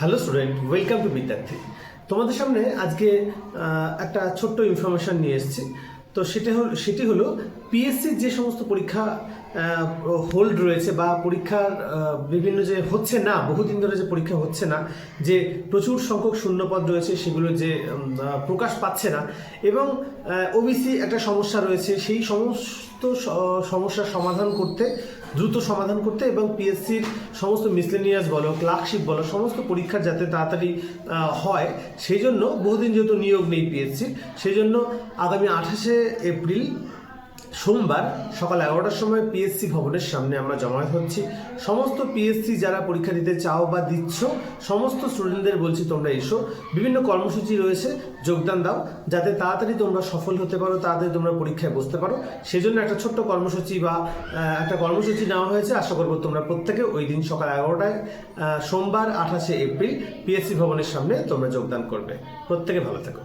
Hello student welcome to বিদ্যার্থী। তোমাদের সামনে আজকে একটা ছোট্ট ইনফরমেশন নিয়ে এসেছি। তো সেটা হল, সেটি হলো পিএসসির যে সমস্ত পরীক্ষা হোল্ড রয়েছে বা পরীক্ষার বিভিন্ন যে হচ্ছে না, বহুদিন ধরে যে পরীক্ষা হচ্ছে না, যে প্রচুর সংখ্যক শূন্যপদ রয়েছে সেগুলো যে প্রকাশ পাচ্ছে না এবং ওবিসি একটা সমস্যা রয়েছে, সেই সমস্ত সমস্যার সমাধান করতে, দ্রুত সমাধান করতে এবং পিএসসির সমস্ত মিসলেনিয়াস বলো ক্লার্কশিপ বলো, সমস্ত পরীক্ষা যাতে তাড়াতাড়ি হয়, সেই জন্য বহুদিন যেহেতু নিয়োগ নেই পিএসসির সেই জন্য আগামী আঠাশে এপ্রিল সোমবার সকাল এগারোটার সময় পিএসসি ভবনের সামনে আমরা জমায়েত হচ্ছি। সমস্ত পিএসসি যারা পরীক্ষা দিতে চাও বা দিচ্ছ, সমস্ত স্টুডেন্টদের বলছি তোমরা এসো। বিভিন্ন কর্মসূচি রয়েছে, যোগদান দাও, যাতে তাড়াতাড়ি তোমরা সফল হতে পারো, তাড়াতাড়ি তোমরা পরীক্ষায় বসতে পারো। সেজন্য একটা ছোট্ট কর্মসূচি বা একটা কর্মসূচি নেওয়া হয়েছে। আশা করব তোমরা প্রত্যেকে ওই দিন সকাল এগারোটায় সোমবার আঠাশে এপ্রিল পিএসসি ভবনের সামনে তোমরা যোগদান করবে। প্রত্যেকে ভালো থেকো।